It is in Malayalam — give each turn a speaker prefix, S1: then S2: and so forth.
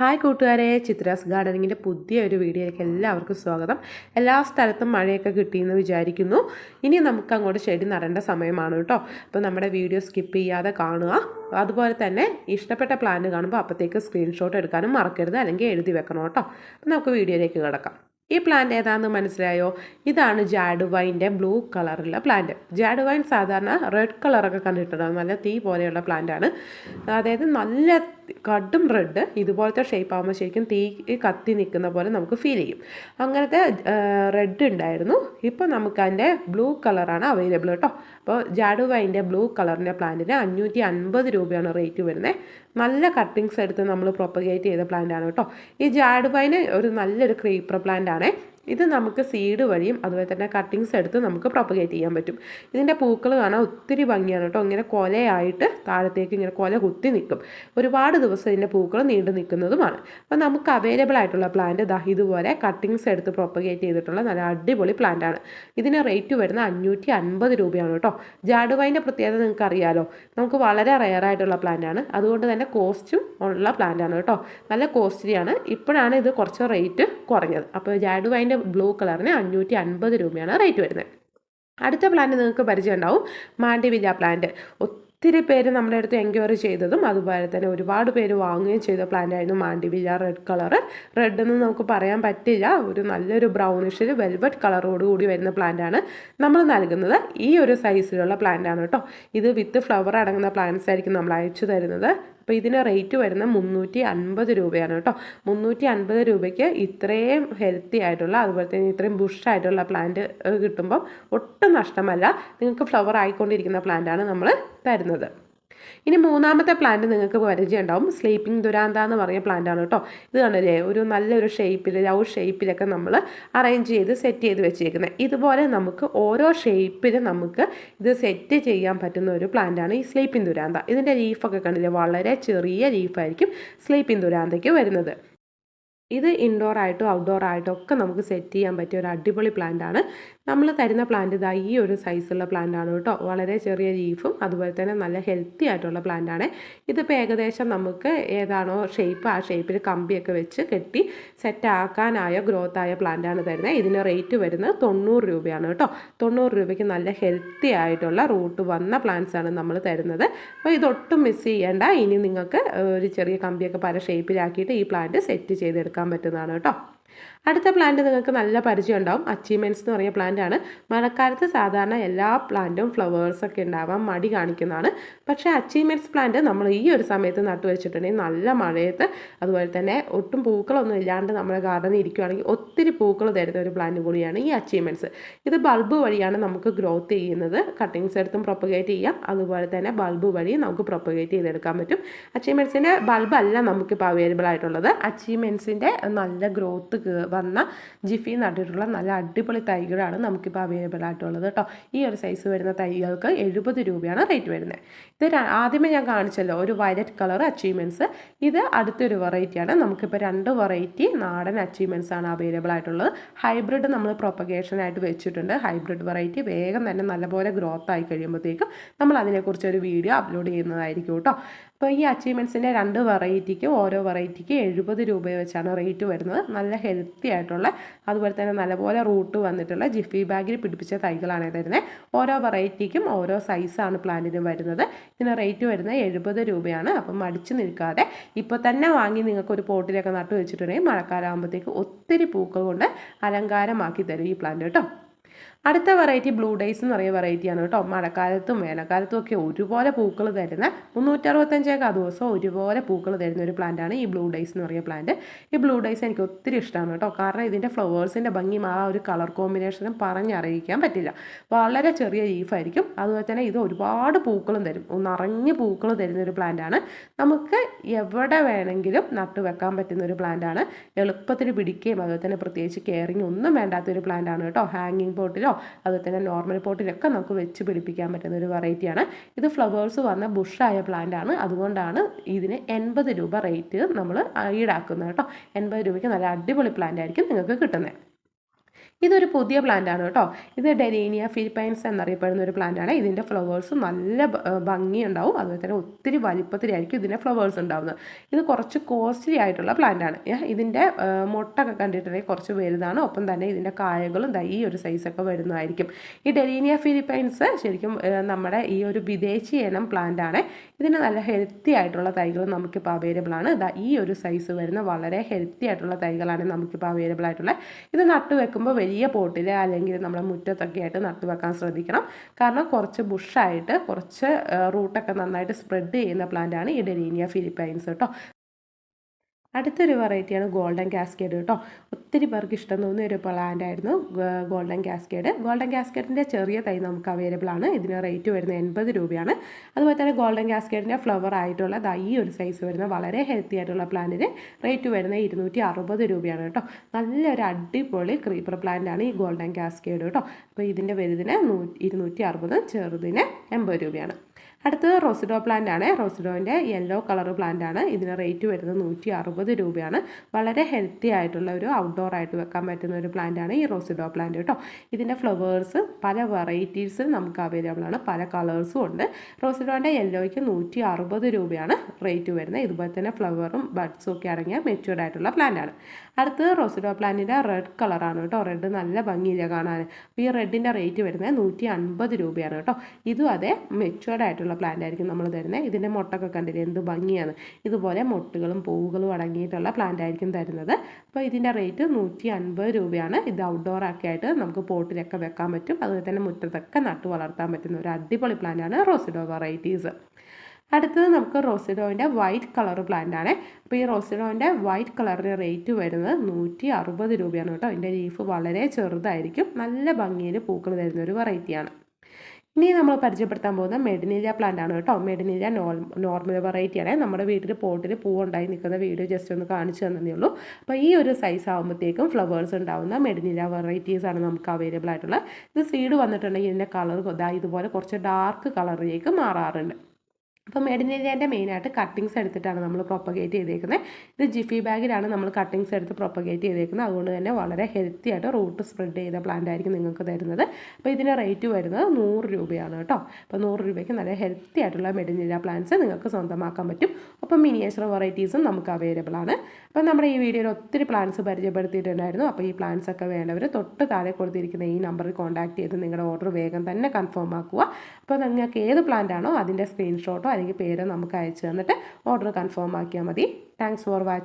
S1: ഹായ് കൂട്ടുകാരെ ചിത്രാസ് ഗാർഡനിങ്ങിന്റെ പുതിയ ഒരു വീഡിയോയിലേക്ക് എല്ലാവർക്കും സ്വാഗതം. എല്ലാ സ്ഥലത്തും മഴയൊക്കെ കിട്ടിയെന്ന് വിചാരിക്കുന്നു. ഇനി നമുക്ക് അങ്ങോട്ട് ചെടി നടേണ്ട സമയമാണ് കേട്ടോ. അപ്പോൾ നമ്മുടെ വീഡിയോ സ്കിപ്പ് ചെയ്യാതെ കാണുക. അതുപോലെ തന്നെ ഇഷ്ടപ്പെട്ട പ്ലാന്റ് കാണുമ്പോൾ അപ്പോഴത്തേക്ക് സ്ക്രീൻഷോട്ട് എടുക്കാനും മറക്കരുത് അല്ലെങ്കിൽ എഴുതി വെക്കണം കേട്ടോ. അപ്പോൾ നമുക്ക് വീഡിയോയിലേക്ക് കിടക്കാം. ഈ പ്ലാന്റ് ഏതാണെന്ന് മനസ്സിലായോ? ഇതാണ് ജാഡ് ജാഡുവൈന്റെ ബ്ലൂ കളറുള്ള പ്ലാന്റ് ജാഡുവൈൻ സാധാരണ റെഡ് കളറൊക്കെ കണ്ടിട്ടുണ്ടാകും നല്ല തീ പോലെയുള്ള പ്ലാന്റ് ആണ്. അതായത് നല്ല കടും റെഡ് ഇതുപോലത്തെ ഷേപ്പ് ആകുമ്പോൾ ശരിക്കും തീ കത്തി നിൽക്കുന്ന പോലെ നമുക്ക് ഫീൽ ചെയ്യും. അങ്ങനത്തെ റെഡ് ഉണ്ടായിരുന്നു. ഇപ്പോൾ നമുക്ക് അതിന്റെ ബ്ലൂ കളറാണ് അവൈലബിൾ കേട്ടോ അപ്പോൾ ജാഡുവൈന്റെ ബ്ലൂ കളറിന്റെ പ്ലാന്റിന് അഞ്ഞൂറ്റി അൻപത് രൂപയാണ് റേറ്റ് വരുന്നത് നല്ല കട്ടിങ്സ് എടുത്ത് നമ്മൾ പ്രൊപ്പഗേറ്റ് ചെയ്ത പ്ലാന്റ് ആണ് കേട്ടോ ഈ ജാഡുവൈന് ഒരു നല്ലൊരു ക്രീപ്പർ പ്ലാന്റ് ആണ്. ഇത് നമുക്ക് സീഡ് വഴിയും അതുപോലെ തന്നെ കട്ടിങ്സ് എടുത്ത് നമുക്ക് പ്രൊപ്പഗേറ്റ് ചെയ്യാൻ പറ്റും. ഇതിന്റെ പൂക്കൾ കാണാൻ ഒത്തിരി ഭംഗിയാണ് കേട്ടോ. ഇങ്ങനെ കൊലയായിട്ട് താഴത്തേക്ക് ഇങ്ങനെ കൊല കുത്തി നിൽക്കും. ഒരുപാട് ദിവസം ഇതിന്റെ പൂക്കൾ നീണ്ടു നിൽക്കുന്നതുമാണ്. അപ്പോൾ നമുക്ക് അവൈലബിൾ ആയിട്ടുള്ള പ്ലാന്റ് ദാ ഇതുപോലെ കട്ടിങ്സ് എടുത്ത് പ്രൊപ്പഗേറ്റ് ചെയ്തിട്ടുള്ള നല്ല അടിപൊളി പ്ലാന്റാണ് ഇതിന് റേറ്റ് വരുന്ന അഞ്ഞൂറ്റി അൻപത് രൂപയാണ് കേട്ടോ. ജാഡുവൈന്റെ പ്രത്യേകത നിങ്ങൾക്ക് അറിയാലോ. നമുക്ക് വളരെ റെയർ ആയിട്ടുള്ള പ്ലാന്റ് ആണ്. അതുകൊണ്ട് തന്നെ കോസ്റ്റും ഉള്ള പ്ലാന്റാണ് കേട്ടോ. നല്ല കോസ്റ്റ്ലിയാണ് ഇപ്പോഴാണ് ഇത് കുറച്ച് റേറ്റ് കുറഞ്ഞത്. അപ്പോൾ ജാഡുവൈന്റെ ബ്ലൂ കളറിന് അഞ്ഞൂറ്റി അൻപത് രൂപയാണ് റേറ്റ് വരുന്നത്. അടുത്ത പ്ലാന്റ് നിങ്ങൾക്ക് പരിചയം ഉണ്ടാവും. മാണ്ടിവില്ല പ്ലാന്റ് ഒത്തിരി പേര് നമ്മുടെ അടുത്ത് എൻക്വയറി ചെയ്തതും അതുപോലെ തന്നെ ഒരുപാട് പേര് വാങ്ങുകയും ചെയ്ത പ്ലാന്റ് ആയിരുന്നു മാൻഡിവില്ല റെഡ് കളർ റെഡ് എന്ന് നമുക്ക് പറയാൻ പറ്റില്ല. ഒരു നല്ലൊരു ബ്രൗണിഷിൽ വെൽവെറ്റ് കളറോട് കൂടി വരുന്ന പ്ലാന്റാണ് നമ്മൾ നൽകുന്നത്. ഈ ഒരു സൈസിലുള്ള പ്ലാന്റാണ് കേട്ടോ. ഇത് വിത്ത് ഫ്ലവർ അടങ്ങുന്ന പ്ലാന്റ്സ് ആയിരിക്കും നമ്മൾ അയച്ചു തരുന്നത്. അപ്പോൾ ഇതിന് റേറ്റ് വരുന്ന മുന്നൂറ്റി അൻപത് രൂപയാണ് കേട്ടോ. മുന്നൂറ്റി അൻപത് രൂപയ്ക്ക് ഇത്രയും ഹെൽത്തി ആയിട്ടുള്ള അതുപോലെ തന്നെ ഇത്രയും ബുഷായിട്ടുള്ള പ്ലാന്റ് കിട്ടുമ്പോൾ ഒട്ടും നഷ്ടമല്ല. നിങ്ങൾക്ക് ഫ്ലവർ ആയിക്കൊണ്ടിരിക്കുന്ന പ്ലാന്റാണ് നമ്മൾ തരുന്നത്. ഇനി മൂന്നാമത്തെ പ്ലാന്റ് നിങ്ങൾക്ക് പരിചയമുണ്ടാവും. സ്ലീപ്പിംഗ് ദുരാന്ത എന്ന് പറയുന്ന പ്ലാന്റാണ് കേട്ടോ. ഇത് കണ്ടില്ലേ? ഒരു നല്ലൊരു ഷേപ്പിൽ ലവ് ഷേപ്പിലൊക്കെ നമ്മൾ അറേഞ്ച് ചെയ്ത് സെറ്റ് ചെയ്ത് വെച്ചേക്കുന്നത് ഇതുപോലെ നമുക്ക് ഓരോ ഷേപ്പിൽ നമുക്ക് ഇത് സെറ്റ് ചെയ്യാൻ പറ്റുന്ന ഒരു പ്ലാന്റാണ് ഈ സ്ലീപ്പിംഗ് ദുരാന്ത. ഇതിന്റെ ലീഫൊക്കെ കണ്ടില്ലേ? വളരെ ചെറിയ ലീഫായിരിക്കും സ്ലീപ്പിംഗ് ദുരാന്തയ്ക്ക് വരുന്നത്. ഇത് ഇൻഡോർ ആയിട്ടോ ഔട്ട്ഡോർ ആയിട്ടോ ഒക്കെ നമുക്ക് സെറ്റ് ചെയ്യാൻ പറ്റിയ ഒരു അടിപൊളി പ്ലാന്റ് ആണ്. നമ്മൾ തരുന്ന പ്ലാന്റ് ഇതാ ഈ ഒരു സൈസുള്ള പ്ലാന്റ് ആണ് കേട്ടോ. വളരെ ചെറിയ ലീഫും അതുപോലെ തന്നെ നല്ല ഹെൽത്തി ആയിട്ടുള്ള പ്ലാന്റ് ആണ്. ഇതിപ്പോൾ ഏകദേശം നമുക്ക് ഏതാണോ ഷേപ്പ് ആ ഷേപ്പിൽ കമ്പിയൊക്കെ വെച്ച് കെട്ടി സെറ്റ് ആക്കാനായ ഗ്രോത്ത് ആയ പ്ലാന്റ് ആണ് തരുന്നത്. ഇതിന് റേറ്റ് വരുന്നത് തൊണ്ണൂറ് രൂപയാണ് കേട്ടോ. തൊണ്ണൂറ് രൂപയ്ക്ക് നല്ല ഹെൽത്തി ആയിട്ടുള്ള റൂട്ട് വന്ന പ്ലാന്റ്സ് ആണ് നമ്മൾ തരുന്നത്. അപ്പോൾ ഇതൊട്ടും മിസ് ചെയ്യേണ്ട. ഇനി നിങ്ങൾക്ക് ഒരു ചെറിയ കമ്പിയൊക്കെ പല ഷേപ്പിലാക്കിയിട്ട് ഈ പ്ലാന്റ് സെറ്റ് ചെയ്തെടുക്കാൻ പറ്റുന്നതാണ് കേട്ടോ. അടുത്ത പ്ലാന്റ് നിങ്ങൾക്ക് നല്ല പരിചയം ഉണ്ടാവും. അച്ചീവ്മെന്റ്സ് എന്ന് പറയുന്ന പ്ലാന്റ് ആണ്. മഴക്കാലത്ത് സാധാരണ എല്ലാ പ്ലാന്റും ഫ്ലവേഴ്സൊക്കെ ഉണ്ടാവാൻ മടി കാണിക്കുന്നതാണ്. പക്ഷേ അച്ചീവ്മെന്റ്സ് പ്ലാന്റ് നമ്മൾ ഈ ഒരു സമയത്ത് നട്ടു വെച്ചിട്ടുണ്ടെങ്കിൽ നല്ല മഴയത്ത് അതുപോലെ തന്നെ ഒട്ടും പൂക്കളൊന്നും ഇല്ലാണ്ട് നമ്മുടെ ഗാർഡനിൽ ഇരിക്കുകയാണെങ്കിൽ ഒത്തിരി പൂക്കൾ തരുന്ന ഒരു പ്ലാന്റ് കൂടിയാണ് ഈ അച്ചീവ്മെന്റ്സ് ഇത് ബൾബ് വഴിയാണ് നമുക്ക് ഗ്രോത്ത് ചെയ്യുന്നത്. കട്ടിങ്സ് എടുത്തും പ്രൊപ്പഗേറ്റ് ചെയ്യാം. അതുപോലെ തന്നെ ബൾബ് വഴി നമുക്ക് പ്രൊപ്പഗേറ്റ് ചെയ്തെടുക്കാൻ പറ്റും. അച്ചീവ്മെന്റ്സിന്റെ ബൾബ് അല്ല നമുക്കിപ്പോൾ അവൈലബിൾ ആയിട്ടുള്ളത്. അച്ചീവ്മെന്റ്സിന്റെ നല്ല ഗ്രോത്ത് വന്ന ജിഫി നട്ടിട്ടുള്ള നല്ല അടിപൊളി തൈകളാണ് നമുക്കിപ്പോൾ അവൈലബിൾ ആയിട്ടുള്ളത് കേട്ടോ. ഈ ഒരു സൈസ് വരുന്ന തൈകൾക്ക് എഴുപത് രൂപയാണ് റേറ്റ് വരുന്നത്. ഇത് ആദ്യമേ ഞാൻ കാണിച്ചല്ലോ ഒരു വയലറ്റ് കളർ അച്ചീവ്മെന്റ്സ് ഇത് അടുത്തൊരു വെറൈറ്റിയാണ് നമുക്കിപ്പോൾ രണ്ട് വെറൈറ്റി നാടൻ അച്ചീവ്മെന്റ്സ് ആണ് അവൈലബിൾ ആയിട്ടുള്ളത്. ഹൈബ്രിഡ് നമ്മൾ പ്രൊപ്പഗേഷനായിട്ട് വെച്ചിട്ടുണ്ട്. ഹൈബ്രിഡ് വെറൈറ്റി വേഗം തന്നെ നല്ലപോലെ ഗ്രോത്ത് ആയി കഴിയുമ്പോഴത്തേക്കും നമ്മൾ അതിനെക്കുറിച്ച് ഒരു വീഡിയോ അപ്ലോഡ് ചെയ്യുന്നതായിരിക്കും കേട്ടോ. അപ്പോൾ ഈ അച്ചീവ്മെന്റ്സിന്റെ രണ്ട് വെറൈറ്റിക്ക് ഓരോ വെറൈറ്റിക്ക് എഴുപത് രൂപ വെച്ചാണ് റേറ്റ് വരുന്നത്. നല്ല ഹെൽത്തി ആയിട്ടുള്ള അതുപോലെ തന്നെ നല്ലപോലെ റൂട്ട് വന്നിട്ടുള്ള ജിഫി ബാഗിൽ പിടിപ്പിച്ച തൈകളാണ് തരുന്നത് ഓരോ വെറൈറ്റിക്കും ഓരോ സൈസാണ് പ്ലാന്റിന് വരുന്നത്. ഇതിന് റേറ്റ് വരുന്നത് എഴുപത് രൂപയാണ്. അപ്പം മടിച്ചു നിൽക്കാതെ ഇപ്പോൾ തന്നെ വാങ്ങി നിങ്ങൾക്ക് ഒരു പോട്ടിലൊക്കെ നട്ടു വെച്ചിട്ടുണ്ടെങ്കിൽ മഴക്കാലം ആകുമ്പോഴത്തേക്ക് ഒത്തിരി പൂക്കൾ കൊണ്ട് അലങ്കാരമാക്കി തരും ഈ പ്ലാന്റ് കേട്ടോ. അടുത്ത വെറൈറ്റി ബ്ലൂ ഡേയ്സ് എന്ന് പറയുന്ന വെറൈറ്റിയാണ് കേട്ടോ. മഴക്കാലത്തും വേനൽക്കാലത്തും ഒക്കെ ഒരുപോലെ പൂക്കൾ തരുന്ന മുന്നൂറ്ററുപത്തഞ്ചേക്കാ ദിവസം ഒരുപോലെ പൂക്കൾ തരുന്ന ഒരു പ്ലാന്റാണ് ഈ ബ്ലൂ ഡേയ്സ് എന്ന് പറയുന്ന പ്ലാന്റ് ഈ ബ്ലൂ ഡേയ്സ് എനിക്ക് ഒത്തിരി ഇഷ്ടമാണ് കേട്ടോ. കാരണം ഇതിന്റെ ഫ്ലവേഴ്സിന്റെ ഭംഗിയും ആ ഒരു കളർ കോമ്പിനേഷനും പറഞ്ഞറിയിക്കാൻ പറ്റില്ല. വളരെ ചെറിയ ലീഫായിരിക്കും അതുപോലെ തന്നെ ഇത് ഒരുപാട് പൂക്കളും തരും. നിറഞ്ഞ് പൂക്കൾ തരുന്ന ഒരു പ്ലാന്റാണ് നമുക്ക് എവിടെ വേണമെങ്കിലും നട്ടു വെക്കാൻ പറ്റുന്ന ഒരു പ്ലാന്റാണ് എളുപ്പത്തിൽ പിടിക്കുകയും അതുപോലെ തന്നെ പ്രത്യേകിച്ച് കെയറിങ് ഒന്നും വേണ്ടാത്ത ഒരു പ്ലാന്റാണ് കേട്ടോ. ഹാങ്ങിങ് പോട്ടിലോ അതുപോലെ തന്നെ നോർമൽ പോട്ടിലൊക്കെ നമുക്ക് വെച്ച് പിടിപ്പിക്കാൻ പറ്റുന്ന ഒരു വെറൈറ്റിയാണ് ഇത് ഫ്ലവേഴ്സ് വന്ന ബുഷായ പ്ലാന്റ് ആണ്. അതുകൊണ്ടാണ് ഇതിന് എൺപത് രൂപ റേറ്റ് നമ്മൾ ഈടാക്കുന്നത് കേട്ടോ. എൺപത് രൂപയ്ക്ക് നല്ല അടിപൊളി പ്ലാന്റ് ആയിരിക്കും നിങ്ങൾക്ക് കിട്ടുന്നത്. ഇതൊരു പുതിയ പ്ലാന്റ് ആണ് കേട്ടോ. ഇത് ഡെനീനിയ ഫിലിപ്പൈൻസ് എന്നറിയപ്പെടുന്ന ഒരു പ്ലാന്റ് ആണ്. ഇതിന്റെ ഫ്ലവേഴ്സ് നല്ല ഭംഗിയുണ്ടാവും. അതുപോലെ തന്നെ ഒത്തിരി വലിപ്പത്തിലായിരിക്കും ഇതിന്റെ ഫ്ലവേഴ്സ് ഉണ്ടാവുന്നത്. ഇത് കുറച്ച് കോസ്റ്റ്ലി ആയിട്ടുള്ള പ്ലാന്റ് ആണ്. ഇതിന്റെ മുട്ടൊക്കെ കണ്ടിട്ടുണ്ടെങ്കിൽ കുറച്ച് വലുതാണ്. ഒപ്പം തന്നെ ഇതിന്റെ കായകളും ഈ ഒരു സൈസൊക്കെ വരുന്നതായിരിക്കും. ഈ ഡെലീനിയ ഫിലിപ്പൈൻസ് ശരിക്കും നമ്മുടെ ഈ ഒരു വിദേശി ഇനം പ്ലാന്റ് ആണ്. ഇതിന് നല്ല ഹെൽത്തി ആയിട്ടുള്ള തൈകൾ നമുക്കിപ്പോൾ അവൈലബിൾ ആണ്. ഈ ഒരു സൈസ് വരുന്ന വളരെ ഹെൽത്തി ആയിട്ടുള്ള തൈകളാണ് നമുക്കിപ്പോൾ അവൈലബിൾ ആയിട്ടുള്ളത്. ഇത് നട്ടു വെക്കുമ്പോൾ വലിയ പോട്ടിൽ അല്ലെങ്കിൽ നമ്മുടെ മുറ്റത്തൊക്കെ ആയിട്ട് നട്ടു വെക്കാൻ ശ്രദ്ധിക്കണം. കാരണം കുറച്ച് ബുഷായിട്ട് കുറച്ച് റൂട്ടൊക്കെ നന്നായിട്ട് സ്പ്രെഡ് ചെയ്യുന്ന പ്ലാന്റ് ആണ് ഈ ഡെലീനിയ ഫിലിപ്പൈൻസ് കേട്ടോ അടുത്തൊരു വെറൈറ്റിയാണ് ഗോൾഡൻ കാസ്കേഡ് കേട്ടോ ഒത്തിരി പേർക്ക് ഇഷ്ടം തോന്നിയ ഒരു പ്ലാന്റ് ആയിരുന്നു ഗോൾഡൻ കാസ്കേഡ്. ഗോൾഡൻ കാസ്കേഡിന്റെ ചെറിയ തൈ നമുക്ക് അവൈലബിൾ ആണ്. ഇതിന് റേറ്റ് വരുന്നത് എൺപത് രൂപയാണ്. അതുപോലെ തന്നെ ഗോൾഡൻ കാസ്കേഡിന്റെ ഫ്ലവർ ആയിട്ടുള്ള ഈ ഒരു സൈസ് വരുന്ന വളരെ ഹെൽത്തി ആയിട്ടുള്ള പ്ലാന്റിന് റേറ്റ് വരുന്നത് ഇരുന്നൂറ്റി അറുപത് രൂപയാണ് കേട്ടോ. നല്ലൊരു അടിപൊളി ക്രീപ്പർ പ്ലാന്റ് ആണ് ഈ ഗോൾഡൻ കാസ്കേഡ് കേട്ടോ. അപ്പോൾ ഇതിന്റെ വലുതിന് നൂ ഇരുന്നൂറ്റി അറുപത് ചെറുതിന് എൺപത് രൂപയാണ്. അടുത്തത് റോസിഡോ പ്ലാന്റ് ആണ്. റോസിഡോന്റെ യെല്ലോ കളർ പ്ലാന്റ് ആണ്. ഇതിന് റേറ്റ് വരുന്നത് നൂറ്റി അറുപത് രൂപയാണ്. വളരെ ഹെൽത്തി ആയിട്ടുള്ള ഒരു ഔട്ട്ഡോർ ആയിട്ട് വെക്കാൻ പറ്റുന്ന ഒരു പ്ലാന്റ് ആണ് ഈ റോസിഡോ പ്ലാന്റ് കേട്ടോ ഇതിന്റെ ഫ്ലവേഴ്സ് പല വെറൈറ്റീസ് നമുക്ക് അവൈലബിൾ ആണ്. പല കളേഴ്സും ഉണ്ട്. റോസിഡോന്റെ യെല്ലോയ്ക്ക് നൂറ്റി അറുപത് രൂപയാണ് റേറ്റ് വരുന്നത്. ഇതുപോലെ തന്നെ ഫ്ലവറും ബഡ്സും ഒക്കെ അടങ്ങിയ മെച്യൂർഡ് ആയിട്ടുള്ള പ്ലാന്റ് ആണ്. അടുത്തത് റോസിഡോ പ്ലാന്റിന്റെ റെഡ് കളറാണ് കേട്ടോ റെഡ് നല്ല ഭംഗിയില്ല കാണാൻ. ഈ റെഡിന്റെ റേറ്റ് വരുന്നത് നൂറ്റി അൻപത് രൂപയാണ് കേട്ടോ ഇതും അതെ മെച്യൂർഡ് ആയിട്ടുള്ള പ്ലാന്റ് ആയിരിക്കും നമ്മൾ തരുന്നത് ഇതിന്റെ മുട്ടൊക്കെ കണ്ടില്ലേ? എന്ത് ഭംഗിയാണ്. ഇതുപോലെ മുട്ടുകളും പൂവുകളും അടങ്ങിയിട്ടുള്ള പ്ലാന്റ് ആയിരിക്കും തരുന്നത്. അപ്പോൾ ഇതിന്റെ റേറ്റ് നൂറ്റി അൻപത് രൂപയാണ്. ഇത് ഔട്ട്ഡോർ ഒക്കെ ആയിട്ട് നമുക്ക് പോട്ടിലൊക്കെ വെക്കാൻ പറ്റും. അതുപോലെ തന്നെ മുറ്റത്തൊക്കെ നട്ടു വളർത്താൻ പറ്റുന്ന ഒരു അടിപൊളി പ്ലാന്റ് ആണ് റോസിഡോ വെറൈറ്റീസ് അടുത്തത് നമുക്ക് റോസിഡോന്റെ വൈറ്റ് കളർ പ്ലാന്റ് ആണ്. അപ്പോൾ ഈ റോസിഡോന്റെ വൈറ്റ് കളറിന്റെ റേറ്റ് വരുന്നത് നൂറ്റി അറുപത് രൂപയാണ് കേട്ടോ. ഇതിന്റെ ലീഫ് വളരെ ചെറുതായിരിക്കും. നല്ല ഭംഗിയിൽ പൂക്കൾ തരുന്ന ഒരു വെറൈറ്റിയാണ് ഇനി നമ്മൾ പരിചയപ്പെടുത്താൻ പോകുന്ന മെഡിനില പ്ലാന്റ് ആണ് കേട്ടോ. മെഡിനില നോർ നോർമൽ വെറൈറ്റിയാണ് നമ്മുടെ വീട്ടിൽ പോട്ടിൽ പൂവുണ്ടായി നിൽക്കുന്ന വീഡിയോ ജസ്റ്റ് ഒന്ന് കാണിച്ചു തന്നേ ഉള്ളൂ. അപ്പോൾ ഈ ഒരു സൈസ് ആകുമ്പോഴത്തേക്കും ഫ്ലവേഴ്സ് ഉണ്ടാവുന്ന മെഡിനില വെറൈറ്റീസ് ആണ് നമുക്ക് അവൈലബിൾ ആയിട്ടുള്ളത്. ഇത് സീഡ് വന്നിട്ടുണ്ടെങ്കിൽ ഇതിന്റെ കളർ ഇതാ ഇതുപോലെ കുറച്ച് ഡാർക്ക് കളറിലേക്ക് മാറാറുണ്ട്. അപ്പോൾ മെഡിനേരിയന്റെ മെയിനായിട്ട് കട്ടിങ്സ് എടുത്തിട്ടാണ് നമ്മൾ പ്രൊപ്പഗേറ്റ് ചെയ്തേക്കുന്നത്. ഇത് ജിഫി ബാഗിലാണ് നമ്മൾ കട്ടിങ്സ് എടുത്ത് പ്രൊപ്പഗേറ്റ് ചെയ്തേക്കുന്നത്. അതുകൊണ്ട് തന്നെ വളരെ ഹെൽത്തി ആയിട്ട് റൂട്ട് സ്പ്രെഡ് ചെയ്ത പ്ലാന്റ് ആയിരിക്കും നിങ്ങൾക്ക് തരുന്നത്. അപ്പോൾ ഇതിന്റെ റേറ്റ് വരുന്നത് നൂറ് രൂപയാണ് കേട്ടോ. അപ്പോൾ നൂറ് രൂപയ്ക്ക് നല്ല ഹെൽത്തി ആയിട്ടുള്ള മെഡിനേരിയ പ്ലാന്റ്സ് നിങ്ങൾക്ക് സ്വന്തമാക്കാൻ പറ്റും. അപ്പം മിനിയേച്ചർ വെറൈറ്റീസും നമുക്ക് അവൈലബിൾ ആണ്. അപ്പം നമ്മുടെ ഈ വീഡിയോയിൽ ഒത്തിരി പ്ലാന്റ്സ് പരിചയപ്പെടുത്തിയിട്ടുണ്ടായിരുന്നു. അപ്പോൾ ഈ പ്ലാന്റ്സ് ഒക്കെ വേണ്ടവർ തൊട്ട് താഴെ കൊടുത്തിരിക്കുന്ന ഈ നമ്പറിൽ കോൺടാക്ട് ചെയ്ത് നിങ്ങളുടെ ഓർഡർ വേഗം തന്നെ കൺഫേം ആക്കുക. അപ്പോൾ നിങ്ങൾക്ക് ഏത് പ്ലാന്റ് ആണോ അതിന്റെ സ്ക്രീൻഷോട്ടോ അല്ലെങ്കിൽ പേര് നമുക്ക് അയച്ചു തന്നിട്ട് ഓർഡർ കൺഫേം ആക്കിയാൽ മതി. Thanks for watching